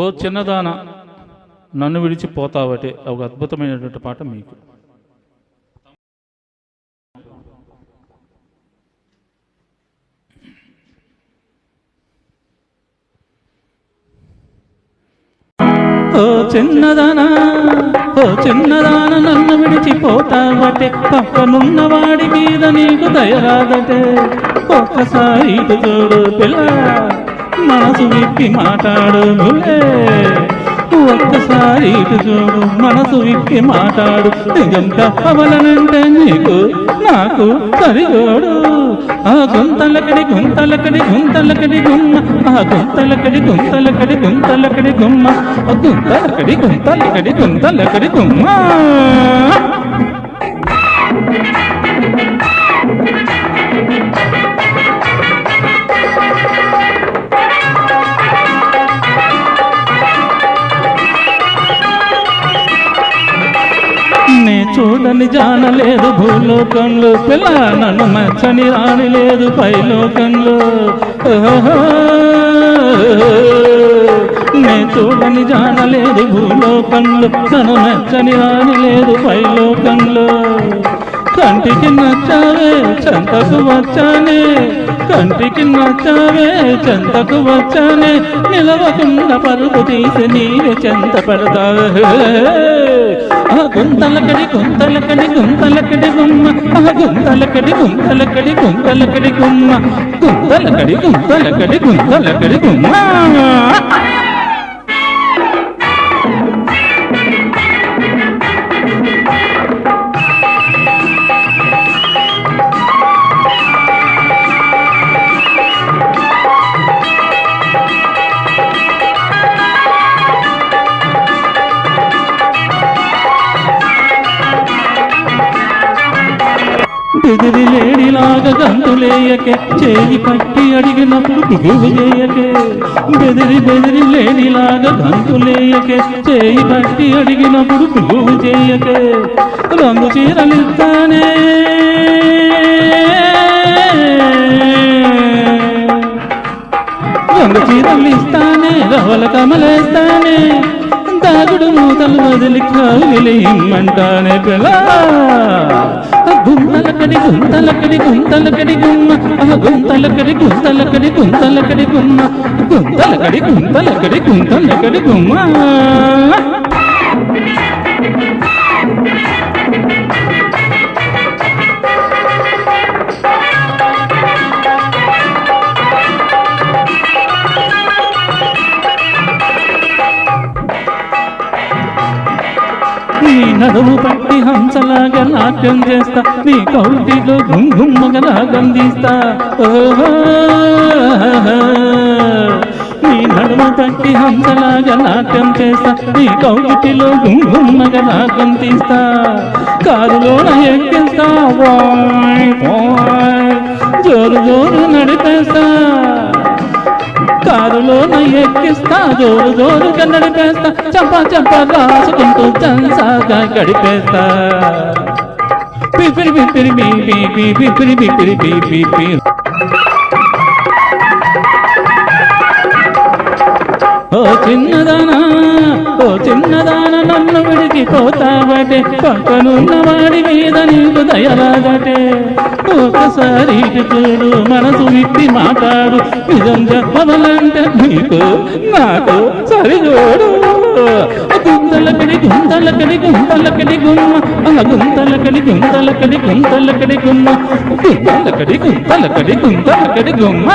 ఓ చిన్నదాన నన్ను విడిచిపోతావటే ఒక అద్భుతమైనటువంటి పాట మీకు. ఓ చిన్నదానా ఓ చిన్నదాన నన్ను విడిచిపోతావటే పక్కనున్న వాడి మీద నీకు దయరాదటే ఒక్కసారి చూడు పిల్ల. మనసు విప్పి మాట్లాడు నువ్వే ఒక్కసారి ఇటు చూడు మనసు విప్పి మాట్లాడు. నిజం తప్పవలనంటే నీకు నాకు సరిగోడు ఆ గుంతలకడి గుంతలకడి గుంతలకడి గుమ్మ ఆ గుంతలకడి గుంతలకడి గుంతలకడి గుమ్మ గుంతలకడి గుంతలకడి గుంతలకడి గుమ్మ. నే చూడని జానలేదు భూలోకంలో పిల్ల నన్ను మచ్చని రాని లేదు పైలోకంలో నే చూడని జానలేదు భూలోకంలో నన్ను నచ్చని రాని లేదు పైలోకంలో. కంటికి నచ్చావే చెంతకు వచ్చానే. కంటికి నచ్చావే చెంతకు వచ్చానే. నిలవకుండా పరుగు తీసి నీవే చెంత పెడతావే. గుంతలకడి గుంతలకడి గుంతలకడి గుమ్మ గుంతలకడి గుంతలకడి గుంతలకడి గుమ్మ గుంతలకడి గుంతలకడి గుంతలకడి గుమ్మ. బెదిరి ఏడిలాగా గంతులేయకే చేయి పట్టి అడిగినప్పుడు బిగువు చేయకే. బెదిరి బెదిరి లేనిలాగా గంతులేయకే చేయి పట్టి అడిగినప్పుడు బిగువు చేయకే. రంగు చీరలిస్తానే రంగు చీరలు ఇస్తానే రవల కమలేస్తానే. దాగుడు మూతలు వదిలి కావిలి పిల్ల. గుంతలకడి గుంతలకడి గుంతలకడి గుమ్మ గుంతలకడి గుంతలకడి గుంతలకడి గుమ్మ గుంతలకడి గుంతలకడి గుంతలకడి గుమ్మ. నీ నడుము పట్టి హంసలాగా నాట్యం చేస్తా నీ కౌటిలో గుంగుమ్మగా రాగందిస్తా ఓహో! నీ నడుము పట్టి హంసలాగా నాట్యం చేస్తా నీ కౌటిలో గుంగుమ్మగా రాగం తీస్తా. కారులోన ఎక్కిస్తా వాయ్ వాయ్ జోరు జోరు నడిపేస్తా. ఎక్కిస్తా జోరు జోరుగా నడిపేస్తా చంప చంప రాసుకుంటూ చంసాగా గడిపేస్తా. పిపిరి పిపిరి పి పి పిపిరి పిపిరి పి పి. ఓ చిన్నదానా ఓ చిన్నదాన నన్ను విడిచిపోతావటే పక్కనున్న వాడి మీద నీకు దయరాగటే ఒకసారి చూడు మనసు విప్పి మాట్లాడు నిజం చెప్పవలంటే నీకు నాకు సరిజోడు. గుంతలకడి గుంతలకడి గుంతలకడి గుమ్మ గుంతలకడి గుంతలకడి గుంతలకడి గుమ్మ గుంతలకడి గుంతలకడి గుంతలకడి గుమ్మ.